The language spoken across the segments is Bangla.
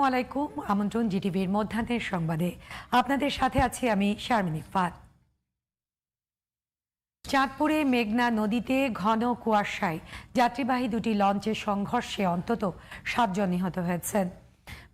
আসসালামু আলাইকুম। আমন্ত্রণ জিটিভির মধ্যাহ্নের সংবাদে। আপনাদের সাথে আছি আমি শারমিনী ফাত চাঁদপুরে মেঘনা নদীতে ঘন কুয়াশায় যাত্রীবাহী দুটি লঞ্চের সংঘর্ষে অন্তত সাতজন নিহত হয়েছেন।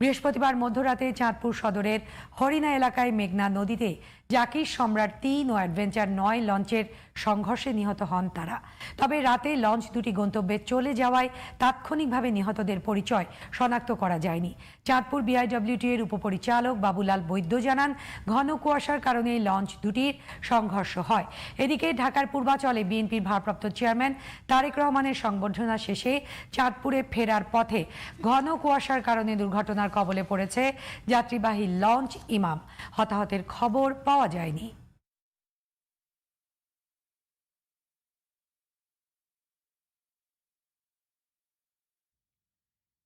বৃহস্পতিবার মধ্যরাতে চাঁদপুর সদরের হরিণা এলাকায় মেঘনা নদীতে জাকির সম্রাট তিন ও অ্যাডভেঞ্চার নয় লঞ্চের সংঘর্ষে নিহত হন তারা। তবে রাতে লঞ্চ দুটি গন্তব্যে চলে যাওয়ায় তাৎক্ষণিকভাবে নিহতদের পরিচয় শনাক্ত করা যায়নি। চাঁদপুর বিআইডব্লিউটি এর উপপরিচালক বাবুলাল বৈদ্য জানান, ঘন কুয়াশার কারণে লঞ্চ দুটির সংঘর্ষ হয়। এদিকে ঢাকার পূর্বাচলে বিএনপির ভারপ্রাপ্ত চেয়ারম্যান তারেক রহমানের সংবর্ধনা শেষে চাঁদপুরে ফেরার পথে ঘন কুয়াশার কারণে দুর্ঘটনার কবলে পড়েছে যাত্রীবাহী লঞ্চ ইমাম। হতাহতের খবর পাওয়া যায়নি।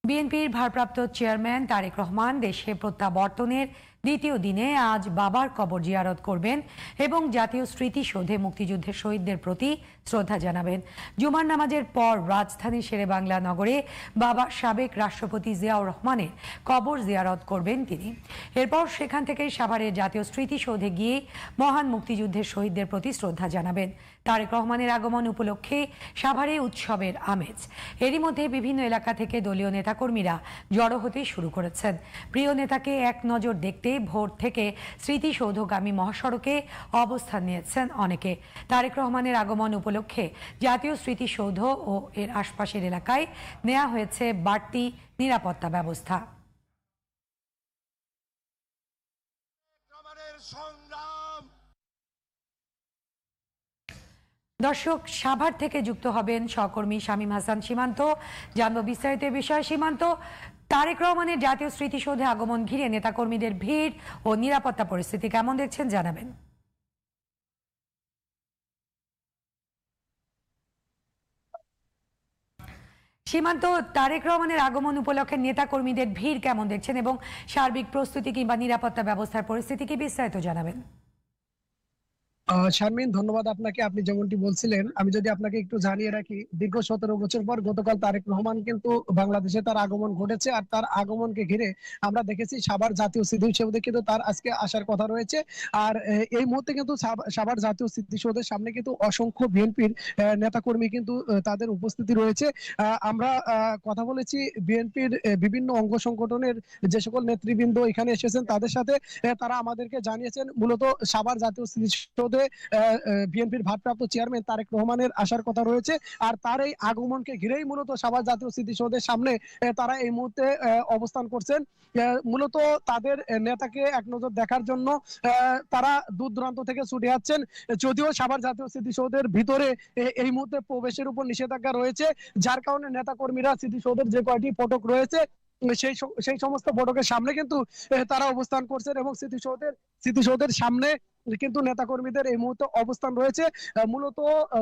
বিএনপির ভারপ্রাপ্ত চেয়ারম্যান তারেক রহমান দেশে প্রত্যাবর্তনের দ্বিতীয় দিনে আজ বাবার কবর জিয়ারত করবেন এবং জাতীয় স্মৃতিসৌধে মুক্তিযুদ্ধের শহীদদের প্রতি শ্রদ্ধা জানাবেন। জুমার নামাজের পর রাজধানী শেরেবাংলা নগরে বাবা সাবেক রাষ্ট্রপতি জিয়াউর রহমানের কবর জিয়ারত করবেন তিনি। এরপর সেখান থেকে সাভারের জাতীয় স্মৃতিসৌধে গিয়ে মহান মুক্তিযুদ্ধের শহীদদের প্রতি শ্রদ্ধা জানাবেন। তারেক রহমানের আগমন উপলক্ষে সাভারে উৎসবের আমেজ। এরই মধ্যে বিভিন্ন এলাকা থেকে দলীয় নেতাকর্মীরা জড়ো হতে শুরু করেছেন। প্রিয় নেতাকে এক নজর দেখতে ভোর থেকে স্মৃতিসৌধগামী মহাসড়কে অবস্থান নিয়েছেন অনেকে। তারেক রহমানের আগমন উপলক্ষে জাতীয় স্মৃতিসৌধ ও এর আশপাশের এলাকায় নেওয়া হয়েছে বাড়তি নিরাপত্তা ব্যবস্থা। দর্শক সাভার থেকে যুক্ত হবেন সহকর্মী শামীম হাসান সীমান্ত। জানব বিস্তারিত বিষয় সীমান্ত। তারেক রহমানের জাতীয় স্মৃতিসৌধে আগমন ঘিরে নেতাকর্মীদের ভিড় ও নিরাপত্তা পরিস্থিতি কেমন দেখছেন জানাবেন। সীমান্ত তারেক রহমানের আগমন উপলক্ষে নেতাকর্মীদের ভিড় কেমন দেখছেন এবং সার্বিক প্রস্তুতি কিংবা নিরাপত্তা ব্যবস্থার পরিস্থিতি কি বিস্তারিত জানাবেন। শারমিন, ধন্যবাদ আপনাকে। আপনি যেমনটি বলছিলেন, আমি যদি আপনাকে একটু জানিয়ে রাখি, দীর্ঘ সতেরো বছর পর গতকাল তারেক রহমান কিন্তু বাংলাদেশে তার আগমন ঘটেছে আর তার আগমনকে ঘিরে আমরা দেখেছি সাভার জাতীয় স্মৃতিসৌধে কিন্তু তার আজকে আসার কথা রয়েছে। আর এই মুহূর্তে কিন্তু সাভার জাতীয় স্মৃতিসৌধের সামনে কিন্তু অসংখ্য বিএনপির নেতাকর্মী কিন্তু তাদের উপস্থিতি রয়েছে। আমরা কথা বলেছি বিএনপির বিভিন্ন অঙ্গ সংগঠনের যে সকল নেতৃবৃন্দ এখানে এসেছেন, তাদের সাথে তারা আমাদেরকে জানিয়েছেন, মূলত সাবার জাতীয় স্মৃতিসৌধে বিএনপির ভারপ্রাপ্ত চেয়ারম্যান তারেক রহমানের আসার কথা রয়েছে। আর তার এই আগমনকে ঘিরেই মূলত সাভার জাতীয় স্মৃতিসৌধের সামনে তারা এই মুহূর্তে অবস্থান করছেন। মূলত তাদের নেতাকে এক নজর দেখার জন্য তারা দূর দূরান্ত থেকে ছুটে যাচ্ছেন। যদিও সাভার জাতীয় স্মৃতিসৌধের ভিতরে এই মুহূর্তে প্রবেশের উপর নিষেধাজ্ঞা রয়েছে, যার কারণে নেতাকর্মীরা স্মৃতিসৌধের যে কয়টি ফটক রয়েছে সেই সেই সমস্ত ফটকের সামনে কিন্তু তারা অবস্থান করছেন এবং স্মৃতিসৌধের স্মৃতিসৌধের সামনে কিন্তু নেতাকর্মীদের এই মুহূর্তে অবস্থান রয়েছে। মূলত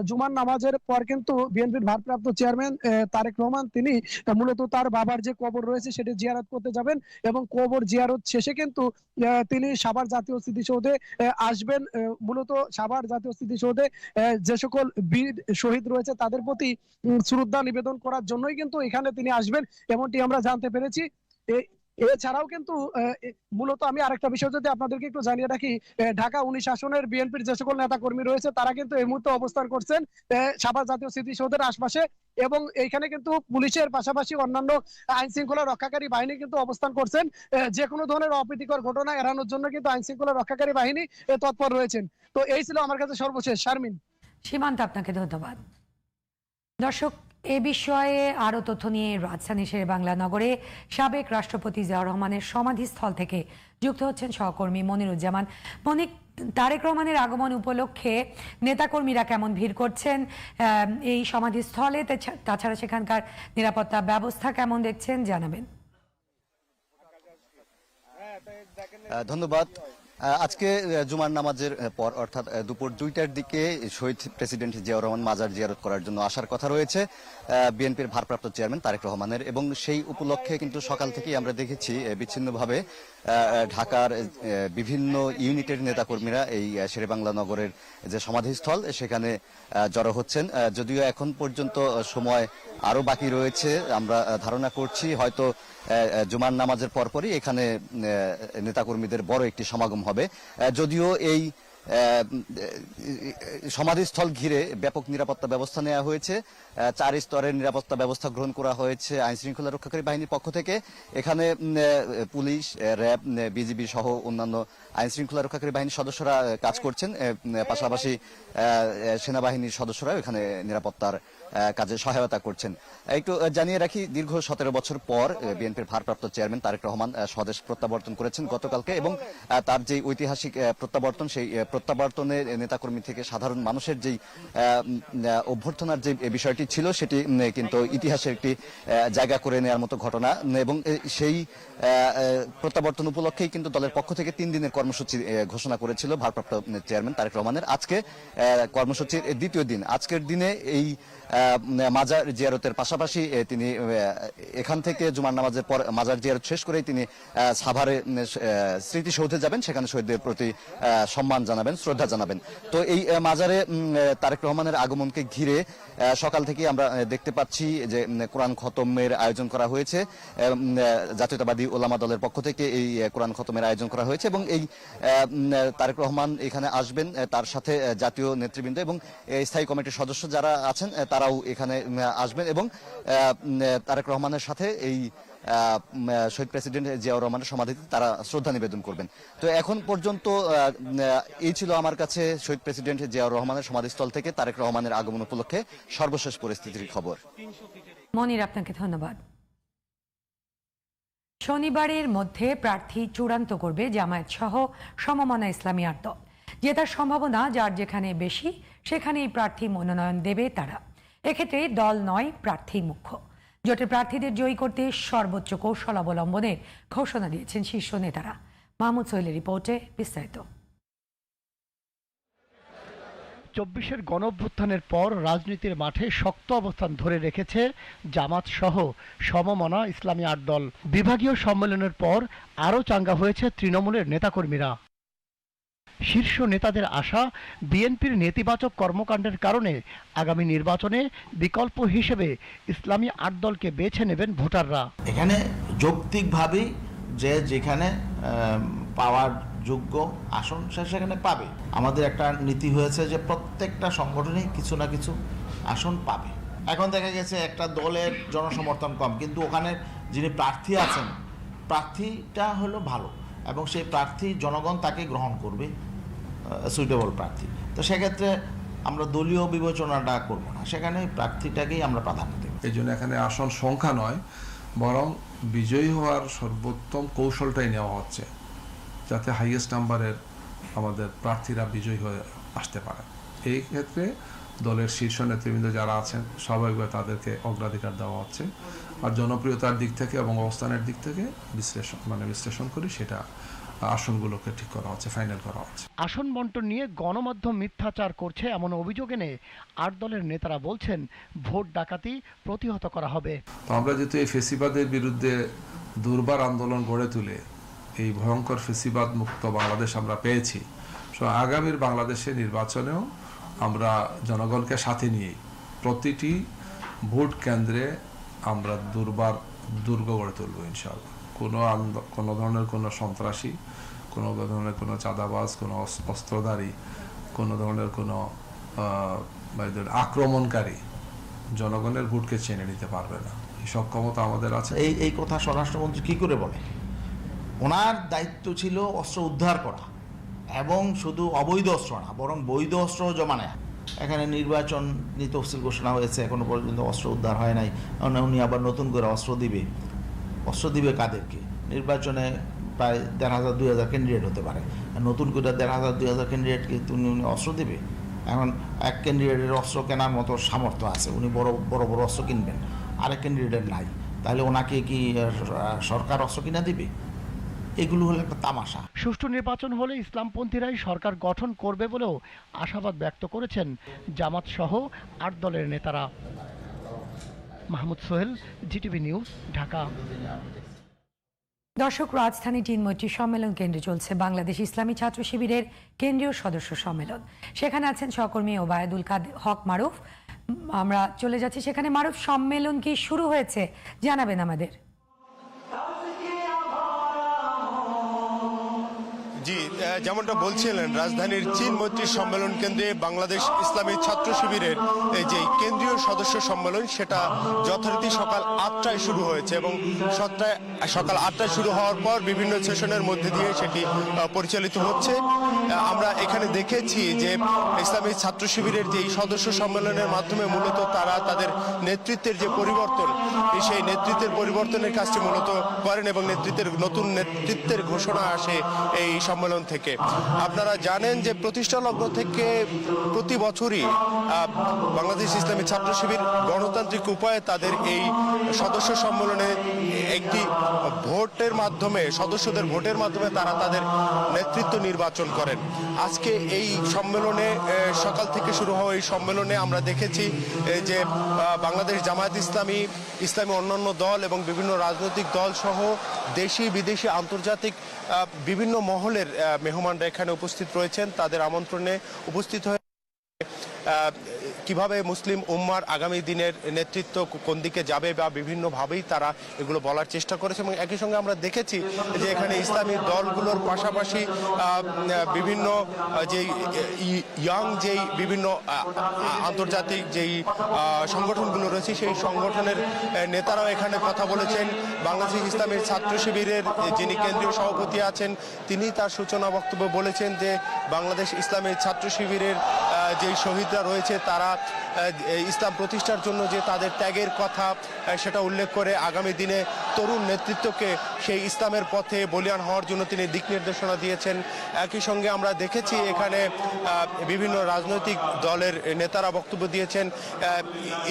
জুমার নামাজের পর কিন্তু বিএনপির ভারপ্রাপ্ত চেয়ারম্যান তারেক রহমান, তিনি মূলত তার বাবার যে কবর রয়েছে সেটি জিয়ারত করতে যাবেন এবং কবর জিয়ারত শেষে কিন্তু তিনি সাভার জাতীয় স্মৃতিসৌধে আসবেন। মূলত সাভার জাতীয় স্মৃতিসৌধে যে সকল বীর শহীদ রয়েছে তাদের প্রতি শ্রদ্ধা নিবেদন করার জন্যই কিন্তু এখানে তিনি আসবেন। এমনটি আমরা জানতে পেরেছি। এছাড়াও কিন্তু মূলত আমি আরেকটা বিষয় যদি আপনাদেরকে একটু জানিয়ে রাখি ঢাকা উনিশ আসনের বিএনপির যে সকল নেতা কর্মী রয়েছে, তারা কিন্তু এই মুহূর্তে অবস্থান করছেন সাভার জাতীয় স্মৃতিসৌধের আশপাশে এবং এইখানে কিন্তু পুলিশের পাশাপাশি অন্যান্য আইন শৃঙ্খলা রক্ষাকারী বাহিনী কিন্তু অবস্থান করছেন। যে কোনো ধরনের অপ্রীতিকর ঘটনা এড়ানোর জন্য কিন্তু আইন শৃঙ্খলা রক্ষাকারী বাহিনী তৎপর রয়েছেন। তো এই ছিল আমার কাছে সর্বশেষ, শারমিন। সীমান্ত আপনাকে ধন্যবাদ। দর্শক এ বিষয়ে আরও তথ্য নিয়ে রাজধানী শেরে বাংলা নগরে সাবেক রাষ্ট্রপতি জিয়াউর রহমানের সমাধিস্থল থেকে যুক্ত হচ্ছেন সহকর্মী মনিরুজ্জামান। মনিক, তারেক রহমানের আগমন উপলক্ষে নেতাকর্মীরা কেমন ভিড় করছেন? এই সমাধিস্থলে তাছাড়া সেখানকার নিরাপত্তা ব্যবস্থা কেমন দেখছেন? জানাবেন। ধন্যবাদ। আজকে জুমার নামাজের পর, অর্থাৎ দুপুর দুইটার দিকে শহীদ প্রেসিডেন্ট জিয়াউর রহমান মাজার জিয়ারত করার জন্য আসার কথা রয়েছে। বিএনপির ভারপ্রাপ্ত চেয়ারম্যান তারেক রহমানের। এবং সেই উপলক্ষে কিন্তু সকাল থেকেই আমরা দেখেছি বিচ্ছিন্নভাবে ঢাকার বিভিন্ন ইউনিটের নেতাকর্মীরা এই শেরেবাংলা নগরের যে সমাধিস্থল, সেখানে জড়ো হচ্ছেন। যদিও এখন পর্যন্ত সময় আরও বাকি রয়েছে, আমরা ধারণা করছি, হয়তো জুমার নামাজের পরপরই এখানে নেতাকর্মীদের বড় একটি সমাগম হবে। যদিও এই সমাধিস্থল ঘিরে ব্যাপক নিরাপত্তা ব্যবস্থা নেওয়া হয়েছে। চার স্তরের নিরাপত্তা ব্যবস্থা গ্রহণ করা হয়েছে আইন শৃঙ্খলা রক্ষাকারী বাহিনীর পক্ষ থেকে। এখানে পুলিশ র্যাব বিজিবি সহ অন্যান্য আইন শৃঙ্খলা রক্ষাকারী বাহিনীর সদস্যরা কাজ করছেন। পাশাপাশি সেনাবাহিনীর সদস্যরা এখানে নিরাপত্তার কাজে সহায়তা করছেন। একটু জানিয়ে রাখি দীর্ঘ সতেরো বছর পর বিএনপির ভারপ্রাপ্ত চেয়ারম্যান তারেক রহমান স্বদেশ প্রত্যাবর্তন করেছেন গতকালকে এবং তার যে ঐতিহাসিক প্রত্যাবর্তন সেই আহ, প্রত্যাবর্তনে নেতাকর্মী থেকে সাধারণ মানুষের যেই অভ্যর্থনার যে বিষয়টি ছিল সেটি কিন্তু ইতিহাসের একটি জায়গা করে নেওয়ার মতো ঘটনা। এবং সেই প্রত্যাবর্তন উপলক্ষেই কিন্তু দলের পক্ষ থেকে তিন দিনের কর্মসূচি ঘোষণা করেছিল ভারপ্রাপ্ত চেয়ারম্যান তারেক রহমানের। আজকে কর্মসূচির দ্বিতীয় দিন। আজকের দিনে এই মাজার জিয়ারতের পাশাপাশি তিনি এখান থেকে জুমার নামাজের পর মাজার জিয়ারত শেষ করেই তিনি সাভারে স্মৃতিসৌধে যাবেন। সেখানে শহীদদের প্রতি সম্মান জানাবেন শ্রদ্ধা জানাবেন। তো এই মাজারে তারেক রহমানের আগমনকে ঘিরে সকাল থেকে আমরা দেখতে পাচ্ছি যে কোরআন খতমের আয়োজন করা হয়েছে। জাতীয়তাবাদী ওলামা দলের পক্ষ থেকে এই কোরআন খতমের আয়োজন করা হয়েছে এবং এই তারেক রহমান এখানে আসবেন তার সাথে জাতীয় নেতৃবৃন্দ এবং স্থায়ী কমিটির সদস্য যারা আছেন আহ, তারাও এখানে আসবেন এবং তারেক রহমানের সাথে এই শহীদ প্রেসিডেন্ট জিয়াউর রহমানের সমাধিতে তারা শ্রদ্ধা নিবেদন করবেন। তো এখন পর্যন্ত এই ছিল আমার কাছে শহীদ প্রেসিডেন্ট জিয়াউর রহমানের সমাধিস্থল থেকে তারেক রহমানের আগমন উপলক্ষে সর্বশেষ পরিস্থিতির খবর। মনির, আপনাকে ধন্যবাদ। শনিবারের মধ্যে প্রার্থী চূড়ান্ত করবে জামায়াত সহ সমমনা ইসলামী আট দল। জেতার সম্ভাবনা, যার যেখানে বেশি, সেখানেই প্রার্থী মনোনয়ন দেবে তারা। এক্ষেত্রে দল নয় প্রার্থী মুখ্য। জোটের প্রার্থীদের জয়ী করতে সর্বোচ্চ কৌশল অবলম্বনের ঘোষণা দিয়েছেন শীর্ষ নেতারা। মাহমুদ সোহেলের রিপোর্টে বিস্তারিত। চব্বিশের গণঅভ্যুত্থানের পর রাজনীতির মাঠে শক্ত অবস্থান ধরে রেখেছে জামাত সহ সমমনা ইসলামী আট দল। বিভাগীয় সম্মেলনের পর আরও চাঙ্গা হয়েছে তৃণমূলের নেতাকর্মীরা। শীর্ষ নেতাদের আশা বিএনপির নেতিবাচক কর্মকাণ্ডের কারণে আগামী নির্বাচনে বিকল্প হিসেবে ইসলামী আট দলকে বেছে নেবেন ভোটাররা। এখানে যৌক্তিকভাবেই যে যেখানে পাওয়ার যোগ্য আসন সে সেখানে পাবে। আমাদের একটা নীতি হয়েছে যে প্রত্যেকটা সংগঠনই কিছু না কিছু আসন পাবে। এখন দেখা গেছে একটা দলের জনসমর্থন কম, কিন্তু ওখানে যিনি প্রার্থী আছেন, প্রার্থীটা হলো ভালো এবং সেই প্রার্থী জনগণ তাকে গ্রহণ করবে। সুইটেবল প্রার্থী। তো সেক্ষেত্রে আমরা দলীয় বিবেচনাটা করব না। সেখানে প্রার্থীটাকেই আমরা প্রাধান্য দেব। এই জন্য এখানে আসন সংখ্যা নয়, বরং বিজয়ী হওয়ার সর্বোত্তম কৌশলটাই নেওয়া হচ্ছে, যাতে হাইয়েস্ট নাম্বারের আমাদের প্রার্থীরা বিজয়ী হয়ে আসতে পারে। এই ক্ষেত্রে দলের শীর্ষ নেতৃবৃন্দ যারা আছেন স্বাভাবিকভাবে তাদেরকে অগ্রাধিকার দেওয়া হচ্ছে। আর জনপ্রিয়তার দিক থেকে এবং অবস্থানের দিক থেকে বিশ্লেষণ মানে বিশ্লেষণ করি, সেটা আসনগুলোকে ঠিক করা হচ্ছে ফাইনাল করা হচ্ছে। আসন বন্টন নিয়ে গণমাধ্যম মিথ্যাচার করছে এমন অভিযোগ এনে আট দলের নেতারা বলছেন ভোট ডাকাতি প্রতিহত করা হবে। তো আমরা যেহেতু এই ফেসিবাদের বিরুদ্ধে দুর্বার আন্দোলন গড়ে তুলে এই ভয়ঙ্কর ফেসিবাদ মুক্ত বাংলাদেশ আমরা পেয়েছি সো আগামীর বাংলাদেশের নির্বাচনেও আমরা জনগণকে সাথে নিয়ে প্রতিটি ভোট কেন্দ্রে আমরা দুর্বার দুর্গ গড়ে তুলব ইনশাআল্লাহ। কোনো কোনো ধরনের কোনো সন্ত্রাসী, কোনো ধরনের কোনো চাঁদাবাজ, কোনো অস- অস্ত্রধারী, কোনো ধরনের কোনো এদের আক্রমণকারী জনগণের ভোটকে চেনে নিতে পারবে না। এই সক্ষমতা আমাদের আছে। এই এই কথা স্বরাষ্ট্রমন্ত্রী কি করে বলে? ওনার দায়িত্ব ছিল অস্ত্র উদ্ধার করা এবং শুধু অবৈধ অস্ত্র না, বরং বৈধ অস্ত্র জমা নেয়। এখানে নির্বাচন নিয়ে তফসিল ঘোষণা হয়েছে, এখনও পর্যন্ত অস্ত্র উদ্ধার হয় নাই। উনি আবার নতুন করে অস্ত্র দিবে। অস্ত্র দিবে কাদেরকে? নির্বাচনে প্রায় দেড় হাজার, দুই হাজার ক্যান্ডিডেট হতে পারে। আর নতুন করে দেড় হাজার, দুই হাজার ক্যান্ডিডেটকে তুমি উনি অস্ত্র দেবে? এখন এক ক্যান্ডিডেটের অস্ত্র কেনার মতো সামর্থ্য আছে। উনি বড় বড় বড় অস্ত্র কিনবেন। আরেক ক্যান্ডিডেটের নাই। তাহলে ওনাকে কি সরকার অস্ত্র কিনা দিবে? এগুলো হলো একটা তামাশা। সুষ্ঠু নির্বাচন হলে ইসলামপন্থীরাই সরকার গঠন করবে বলেও আশাবাদ ব্যক্ত করেছেন জামাত সহ আট দলের নেতারা। Mahmud Sohel, GTV news, Dhaka. দর্শক, রাজধানী টিনমৈত্রী সম্মেলন কেন্দ্রে চলছে বাংলাদেশ ইসলামী ছাত্র শিবিরের কেন্দ্রীয় সদস্য সম্মেলন। সেখানে আছেন সহকর্মী ওবায়দুল কাদের হক মারুফ। আমরা চলে যাচ্ছি সেখানে। মারুফ, সম্মেলন কি শুরু হয়েছে? জানাবেন আমাদের। যেমনটা বলছিলেন, রাজধানীর চীন মৈত্রী সম্মেলন কেন্দ্রে বাংলাদেশ ইসলামী ছাত্র শিবিরের যে কেন্দ্রীয় সদস্য সম্মেলন, সেটা যথারীতি সকাল আটটায় শুরু হয়েছে এবং সকাল আটটায় শুরু হওয়ার পর বিভিন্ন সেশনের মধ্যে দিয়ে সেটি পরিচালিত হচ্ছে। আমরা এখানে দেখেছি যে ইসলামী ছাত্র শিবিরের যে সদস্য সম্মেলনের মাধ্যমে মূলত তারা তাদের নেতৃত্বের যে পরিবর্তন সেই নেতৃত্বের পরিবর্তনের কাজটি মূলত করেন এবং নেতৃত্বের নতুন নেতৃত্বের ঘোষণা আসে এই সম্মেলন থেকে। আপনারা জানেন যে প্রতিষ্ঠা লগ্ন থেকে প্রতি বছরই বাংলাদেশ ইসলামী ছাত্র শিবির গণতান্ত্রিক উপায়ে তাদের এই সদস্য সম্মেলনে একটি ভোটের মাধ্যমে, সদস্যদের ভোটের মাধ্যমে তারা তাদের নেতৃত্ব নির্বাচন করেন। আজকে এই সম্মেলনে সকাল থেকে শুরু হওয়া এই সম্মেলনে আমরা দেখেছি যে বাংলাদেশ জামায়াত ইসলামী ইসলামী অন্যান্য দল এবং বিভিন্ন রাজনৈতিক দল সহ দেশি, বিদেশি, আন্তর্জাতিক বিভিন্ন মহলের মেহমানরা এখানে উপস্থিত রয়েছেন। তাদের আমন্ত্রণে উপস্থিত হয়ে কীভাবে মুসলিম উম্মার আগামী দিনের নেতৃত্ব কোন দিকে যাবে বা বিভিন্নভাবেই তারা এগুলো বলার চেষ্টা করেছে এবং একই সঙ্গে আমরা দেখেছি যে এখানে ইসলামী দলগুলোর পাশাপাশি বিভিন্ন যে ইয়াং যেই বিভিন্ন আন্তর্জাতিক যেই সংগঠনগুলো রয়েছে সেই সংগঠনের নেতারাও এখানে কথা বলেছেন। বাংলাদেশ ইসলামের ছাত্র শিবিরের যিনি কেন্দ্রীয় সভাপতি আছেন, তিনি তার সূচনা বক্তব্য বলেছেন যে বাংলাদেশ ইসলামের ছাত্র শিবিরের যেই শহীদরা রয়েছে তারা ইসলাম প্রতিষ্ঠার জন্য যে তাদের ত্যাগের কথা সেটা উল্লেখ করে আগামী দিনে তরুণ নেতৃত্বকে সেই ইসলামের পথে বলিয়ান হওয়ার জন্য তিনি দিক নির্দেশনা দিয়েছেন। একই সঙ্গে আমরা দেখেছি এখানে বিভিন্ন রাজনৈতিক দলের নেতারা বক্তব্য দিয়েছেন।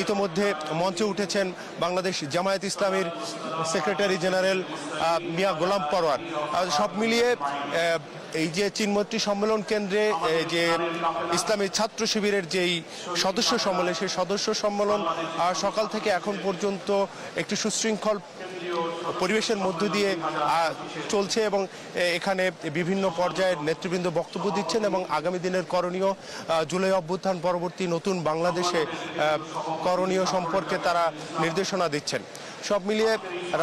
ইতোমধ্যে মঞ্চে উঠেছেন বাংলাদেশ জামায়াত ইসলামীর সেক্রেটারি জেনারেল মিয়া গোলাম পরওয়ার। আহ, সব মিলিয়ে এই যে চিনমৈত্রী সম্মেলন কেন্দ্রে যে ইসলামী ছাত্র শিবিরের যেই সদস্য সম্মেলন সেই সদস্য সম্মেলন সকাল থেকে এখন পর্যন্ত একটি সুশৃঙ্খল পরিবেশের মধ্য দিয়ে চলছে এবং এখানে বিভিন্ন পর্যায়ের নেতৃবৃন্দ বক্তব্য দিচ্ছেন এবং আগামী দিনের করণীয় জুলাই অভ্যুত্থান পরবর্তী নতুন বাংলাদেশে করণীয় সম্পর্কে তারা নির্দেশনা দিচ্ছেন। সব মিলিয়ে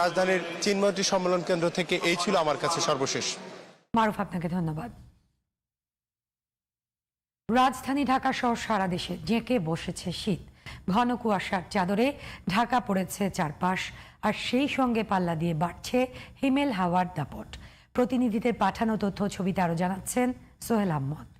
রাজধানীর চিন্ময়টি সম্মেলন কেন্দ্র থেকে এই ছিল আমার কাছে সর্বশেষ। মারুফ, আপনাকে ধন্যবাদ। রাজধানী ঢাকা সহ সারা দেশে জেঁকে বসেছে শীত। ঘন কুয়াশার চাদরে ঢাকা পড়েছে চারপাশ, আর সেই সঙ্গে পাল্লা দিয়ে বাড়ছে হিমেল হাওয়ার দাপট। প্রতিনিধিদের পাঠানো তথ্য ছবিতে আরও জানাচ্ছেন সোহেল আহমদ।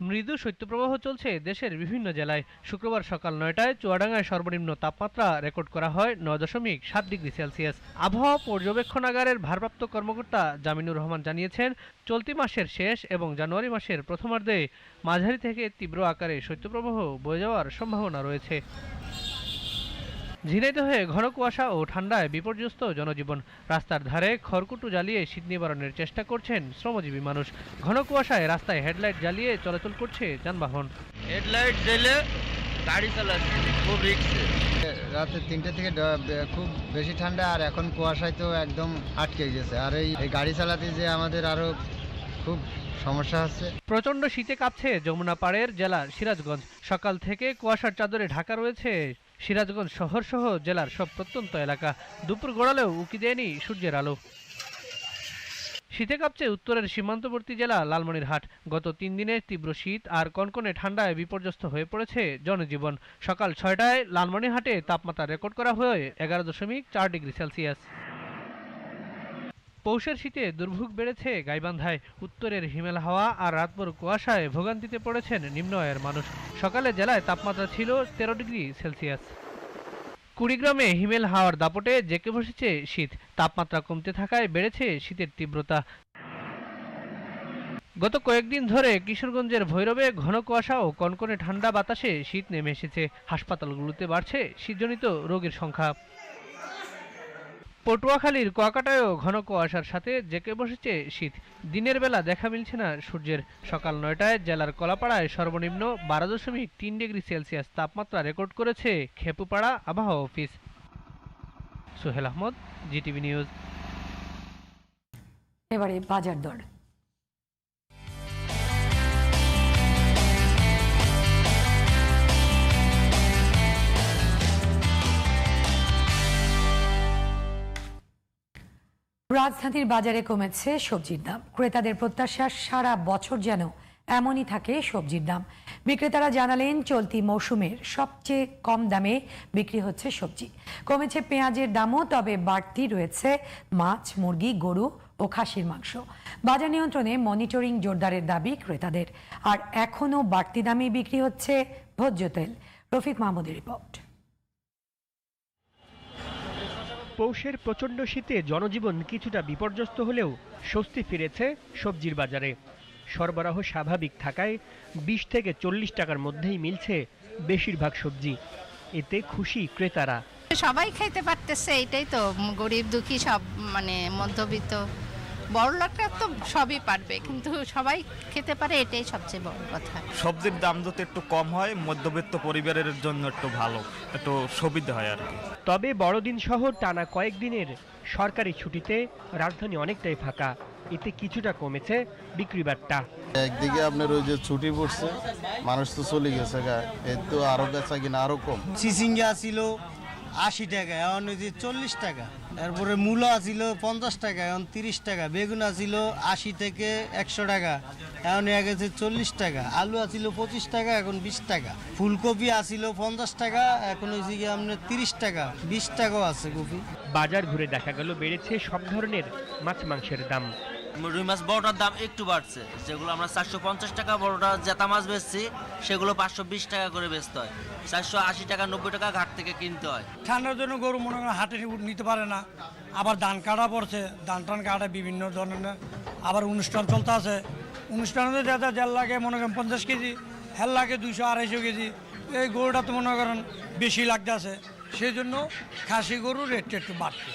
মৃদু শৈত্যপ্রবাহ চলছে দেশের বিভিন্ন জেলায়। শুক্রবার সকাল নয়টায় চুয়াডাঙ্গায় সর্বনিম্ন তাপমাত্রা রেকর্ড করা হয় নয় দশমিক সাত ডিগ্রি সেলসিয়াস। আবহাওয়া পর্যবেক্ষণাগারের ভারপ্রাপ্ত কর্মকর্তা জামিনুর রহমান জানিয়েছেন, চলতি মাসের শেষ এবং জানুয়ারি মাসের প্রথমার্ধে মাঝারি থেকে তীব্র আকারে শৈত্যপ্রবাহ বয়ে যাওয়ার সম্ভাবনা রয়েছে। ঝিনাইদহে ঘন কুয়াশা ও ঠান্ডায় বিপর্যস্ত জনজীবন। রাস্তার ধারে খড়কুটো জ্বালিয়ে শীত নিবারণের চেষ্টা করছেন শ্রমজীবী মানুষ। ঘন কুয়াশায় রাস্তায় হেডলাইট জ্বালিয়ে চলাচল করছে যানবাহন। হেডলাইট জ্বেলে গাড়ি চালাচ্ছি খুব রিক্সে রাতে তিনটে থেকে খুব বেশি ঠান্ডা আর এখন কুয়াশায় তো একদম আটকে গেছে। আর এই এই গাড়ি চালাতে যে আমাদের আরও খুব সমস্যা হচ্ছে। প্রচণ্ড শীতে কাঁপছে যমুনা পাড়ের জেলা সিরাজগঞ্জ। সকাল থেকে কুয়াশার চাদরে ঢাকা রয়েছে সিরাজগঞ্জ শহর সহ জেলার সব প্রত্যন্ত এলাকা দুপুর গড়ালেও উকি দেয়নি সূর্যের আলো। শীতে কাঁপছে উত্তরের সীমান্তবর্তী জেলা লালমনিরহাট। গত তিন দিনের তীব্র শীত আর কনকনে ঠান্ডায় বিপর্যস্ত হয়ে পড়েছে জনজীবন। সকাল ছয়টায় লালমনিরহাটে তাপমাত্রা রেকর্ড করা হয়ে এগারো দশমিক চার ডিগ্রি সেলসিয়াস। পৌষের শীতে দুর্ভোগ বেড়েছে গাইবান্ধায়। উত্তরের হিমেল হাওয়া আর রাতভর কুয়াশায় ভোগান্তিতে পড়েছেন নিম্ন আয়ের মানুষ। সকালে জেলায় তাপমাত্রা ছিল তেরো ডিগ্রি সেলসিয়াস। কুড়িগ্রামে হিমেল হাওয়ার দাপটে জেঁকে বসেছে শীত। তাপমাত্রা কমতে থাকায় বেড়েছে শীতের তীব্রতা। গত কয়েকদিন ধরে কিশোরগঞ্জের ভৈরবে ঘন কুয়াশা ও কনকনে ঠান্ডা বাতাসে শীত নেমে এসেছে। হাসপাতালগুলোতে বাড়ছে শীতজনিত রোগের সংখ্যা। পটুয়াখালীর কুয়াকাটায়ও ঘন কুয়াশার সাথে জেকে বসেছে শীত। দিনের বেলা দেখা মিলছে না সূর্যের। সকাল নয়টায় জেলার কলাপাড়ায় সর্বনিম্ন বারো দশমিক তিন ডিগ্রি সেলসিয়াস তাপমাত্রা রেকর্ড করেছে খেপুপাড়া আবহাওয়া office. Sohel Ahmad, GTV news. এবারে বাজার দর। রাজধানীর বাজারে কমেছে সবজির দাম। ক্রেতাদের প্রত্যাশা সারা বছর যেন এমনই থাকে সবজির দাম। বিক্রেতারা জানালেন, চলতি মৌসুমের সবচেয়ে কম দামে বিক্রি হচ্ছে সবজি। কমেছে পেঁয়াজের দামও, তবে বাড়তি রয়েছে মাছ, মুরগি, গরু ও খাসির মাংস। বাজার নিয়ন্ত্রণে মনিটরিং জোরদারের দাবি ক্রেতাদের। আর এখনও বাড়তি দামে বিক্রি হচ্ছে ভোজ্য তেল। রফিক মাহমুদের রিপোর্ট। পৌষের প্রচণ্ড শীতে জনজীবন কিছুটা বিপর্যস্ত হলেও স্বস্তি ফিরেছে সবজির বাজারে। সরবরাহ স্বাভাবিক থাকায় বিশ থেকে চল্লিশ টাকার মধ্যেই মিলছে বেশিরভাগ সবজি। এতে খুশি ক্রেতারা। সবাই খাইতে পারতেছে, এটাই তো। গরিব দুঃখী সব মানে মধ্যবিত্ত। বড় লোকরা তো সবই পারবে কিন্তু সবাই খেতে পারে এটাই সবচেয়ে বড় কথা। সবজির দাম যাতে একটু কম হয় মধ্যবিত্ত পরিবারের জন্য একটু ভালো একটু সুবিধা হয় আর কি। তবে বড়দিন সহ টানা কয়েকদিনের সরকারি ছুটিতে রাজধানী অনেকটাই ফাঁকা এতে কিছুটা কমেছে বিক্রি বাট্টা একদিকে আপনার ওই যে ছুটি পড়ছে মানুষ তো চলে গেছে গা এর তো আরও বেচা কিনা আরও কম। চিচিঙ্গা ছিল আশি টাকা, এখন ওই যে চল্লিশ টাকা। তারপরে মূলা ছিল পঞ্চাশ টাকা, এখন তিরিশ টাকা, বেগুন ছিল আশি থেকে একশো টাকা, এখন হয়ে গেছে চল্লিশ টাকা, আলু আছিল পঁচিশ টাকা, এখন বিশ টাকা। ফুলকপি আছিল পঞ্চাশ টাকা, এখন হয়েছে গিয়ে আপনার তিরিশ টাকা, বিশ টাকাও আছে কপি। বাজার ঘুরে দেখা গেল, বেড়েছে সব ধরনের মাছ মাংসের দাম। রুই মাছ বড়টার দাম একটু বাড়ছে। যেগুলো আমরা চারশো পঞ্চাশ টাকা বড়টা জেতা মাছ বেচছি, সেগুলো পাঁচশো বিশ টাকা করে বেচতে হয়। চারশো আশি টাকা, নব্বই টাকা ঘাট থেকে কিনতে হয়। ঠান্ডার জন্য গরু মনে করেন হাটে নিতে পারে না। আবার ধান কাটা পড়ছে। ধান টান কাটা বিভিন্ন ধরনের। আবার অনুষ্ঠান চলতে আছে। অনুষ্ঠানে যেটা দেড় লাগে, মনে করেন পঞ্চাশ কেজি, হেল লাগে দুইশো আড়াইশো কেজি। এই গরুটা তো মনে করেন বেশি লাগতে আছে। সেই জন্য খাসি গরুর রেটটা একটু বাড়ছে।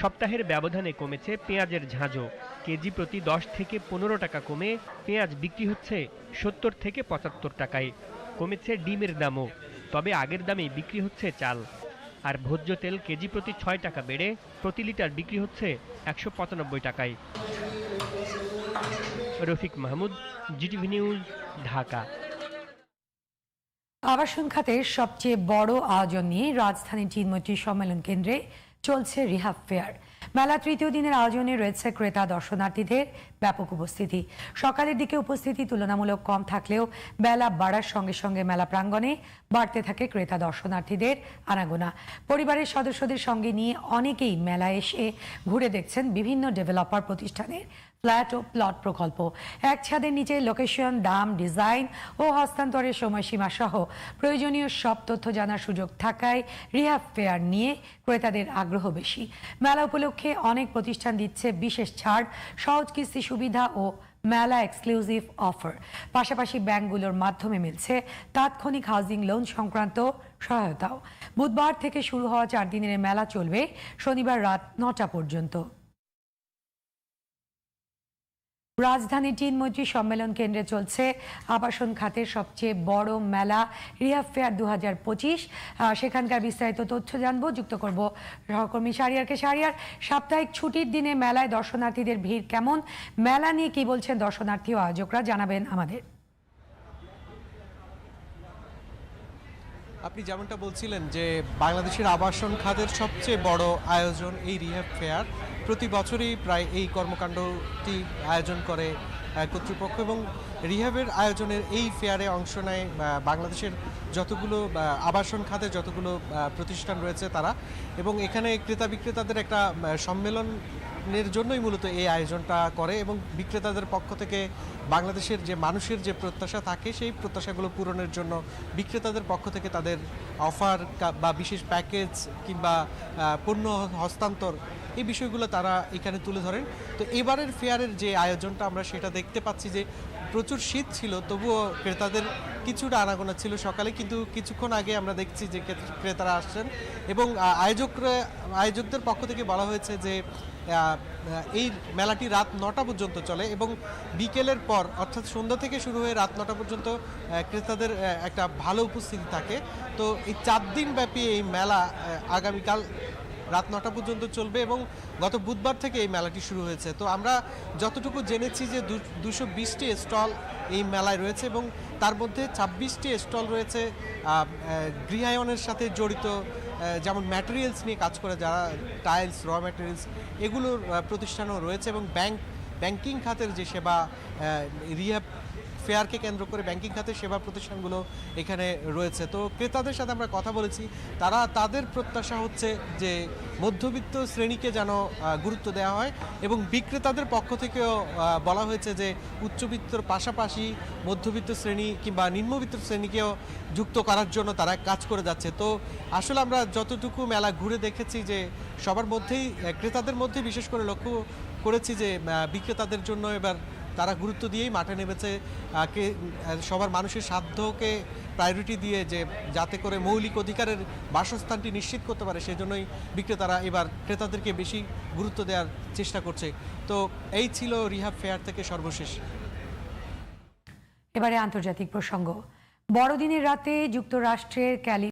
সপ্তাহের ব্যবধানে কমেছে পেঁয়াজের ঝাঁঝো কেজি প্রতি দশ থেকে পনেরো টাকা কমে পেঁয়াজ বিক্রি হচ্ছে সত্তর থেকে পঁচাত্তর টাকায়। কমেছে ডিমের দামও, তবে আগের দামে বিক্রি হচ্ছে চাল। আর ভোজ্য তেল কেজি প্রতি ছয় টাকা বেড়ে প্রতি লিটার বিক্রি হচ্ছে একশো পঁচানব্বই টাকায়। Rafiq Mahmud, GTV news, Dhaka. আবাসন খাতের সবচেয়ে বড় আয়োজন নিয়ে রাজধানীর চিন্ময়ী সম্মেলন কেন্দ্রে চলছে রিহাব ফেয়ার। মেলা তৃতীয় দিনের আয়োজনে রয়েছে ক্রেতা দর্শনার্থীদের ব্যাপক উপস্থিতি। সকালের দিকে উপস্থিতি তুলনামূলক কম থাকলেও বেলা বাড়ার সঙ্গে সঙ্গে মেলা প্রাঙ্গণে বাড়তে থাকে ক্রেতা দর্শনার্থীদের আনাগোনা। পরিবারের সদস্যদের সঙ্গে নিয়ে অনেকেই মেলায় এসে ঘুরে দেখছেন বিভিন্ন ডেভেলপার প্রতিষ্ঠানের ফ্ল্যাট ও প্লট প্রকল্প। এক ছাদের নিচে লোকেশন, দাম, ডিজাইন ও হস্তান্তরের সময়সীমা সহ প্রয়োজনীয় সব তথ্য জানার সুযোগ থাকায় রিহাব ফেয়ার নিয়ে ক্রেতাদের আগ্রহ বেশি। মেলা উপলক্ষে অনেক প্রতিষ্ঠান দিচ্ছে বিশেষ ছাড়, সহজ কিস্তি সুবিধা ও মেলা এক্সক্লুসিভ অফার। পাশাপাশি ব্যাংকগুলোর মাধ্যমে মিলছে তাৎক্ষণিক হাউজিং লোন সংক্রান্ত সহায়তাও। বুধবার থেকে শুরু হওয়া চার দিনের মেলা চলবে, শনিবার রাত নটা পর্যন্ত। রাজধানী চিনমৈত্রী সম্মেলন কেন্দ্রে চলছে আবাসন খাতের সবচেয়ে বড় মেলা রিহাব ফেয়ার দু হাজার পঁচিশ সেখানকার বিস্তারিত তথ্য জানব, যুক্ত করব সহকর্মী সারিয়ারকে। সারিয়ার, সাপ্তাহিক ছুটির দিনে মেলায় দর্শনার্থীদের ভিড় কেমন? মেলা নিয়ে কি বলছেন দর্শনার্থী ও আয়োজকরা? জানাবেন আমাদের। আপনি যেমনটা বলছিলেন যে বাংলাদেশের আবাসন খাতের সবচেয়ে বড় আয়োজন এই রিহ্যাব ফেয়ার। প্রতি বছরই প্রায় এই কর্মকাণ্ডটি আয়োজন করে কর্তৃপক্ষ এবং রিহ্যাবের আয়োজনের এই ফেয়ারে অংশ নেয় বাংলাদেশের যতগুলো আবাসন খাতে যতগুলো প্রতিষ্ঠান রয়েছে তারা। এবং এখানে ক্রেতা বিক্রেতাদের একটা আহ, সম্মেলনের জন্যই মূলত এই আয়োজনটা করে এবং বিক্রেতাদের পক্ষ থেকে বাংলাদেশের যে মানুষের যে প্রত্যাশা থাকে, সেই প্রত্যাশাগুলো পূরণের জন্য বিক্রেতাদের পক্ষ থেকে তাদের অফার বা বিশেষ প্যাকেজ কিংবা পণ্য হস্তান্তর এই বিষয়গুলো তারা এখানে তুলে ধরেন। তো এবারের ফেয়ারের যে আয়োজনটা আমরা সেটা দেখতে পাচ্ছি যে প্রচুর শীত ছিল, তবুও ক্রেতাদের কিছুটা আনাগোনা ছিল সকালে, কিন্তু কিছুক্ষণ আগে আমরা দেখছি যে ক্রেতারা আসছেন এবং আয়োজকরা, আয়োজকদের পক্ষ থেকে বলা হয়েছে যে এই মেলাটি রাত নটা পর্যন্ত চলে এবং বিকেলের পর, অর্থাৎ সন্ধ্যা থেকে শুরু হয়ে রাত নটা পর্যন্ত ক্রেতাদের একটা ভালো উপস্থিতি থাকে। তো এই চার দিন ব্যাপী এই মেলা আগামীকাল রাত নটা পর্যন্ত চলবে এবং গত বুধবার থেকে এই মেলাটি শুরু হয়েছে। তো আমরা যতটুকু জেনেছি যে দুশো বিশটি স্টল এই মেলায় রয়েছে এবং তার মধ্যে ছাব্বিশটি স্টল রয়েছে গৃহায়নের সাথে জড়িত। যেমন ম্যাটেরিয়ালস নিয়ে কাজ করে যারা টাইলস র ম্যাটেরিয়ালস এগুলোর প্রতিষ্ঠানও রয়েছে এবং ব্যাংক ব্যাংকিং খাতের যে সেবা রিহ্যাব ফেয়ারকে কেন্দ্র করে ব্যাংকিং খাতের সেবা প্রতিষ্ঠানগুলো এখানে রয়েছে। তো ক্রেতাদের সাথে আমরা কথা বলেছি। তারা তাদের প্রত্যাশা হচ্ছে যে মধ্যবিত্ত শ্রেণীকে যেন গুরুত্ব দেওয়া হয় এবং বিক্রেতাদের পক্ষ থেকেও বলা হয়েছে যে উচ্চবিত্তর পাশাপাশি মধ্যবিত্ত শ্রেণি কিংবা নিম্নবিত্ত শ্রেণীকেও যুক্ত করার জন্য তারা কাজ করে যাচ্ছে। তো আসলে আমরা যতটুকু মেলা ঘুরে দেখেছি যে সবার মধ্যেই ক্রেতাদের মধ্যে বিশেষ করে লক্ষ্য করেছি যে বিক্রেতাদের জন্য এবার তারা গুরুত্ব দিয়েই মাঠে নেমেছে কে- সবার মানুষের সাধ্যকে প্রায়োরিটি দিয়ে যে যাতে করে মৌলিক অধিকারের বাসস্থানটি নিশ্চিত করতে পারে, সেজন্যই বিক্রেতারা এবার ক্রেতাদেরকে বেশি গুরুত্ব দেওয়ার চেষ্টা করছে। তো এই ছিল রিহাব ফেয়ার থেকে সর্বশেষ। এবারে আন্তর্জাতিক প্রসঙ্গ। বড়দিনের রাতে যুক্তরাষ্ট্রের ক্যালি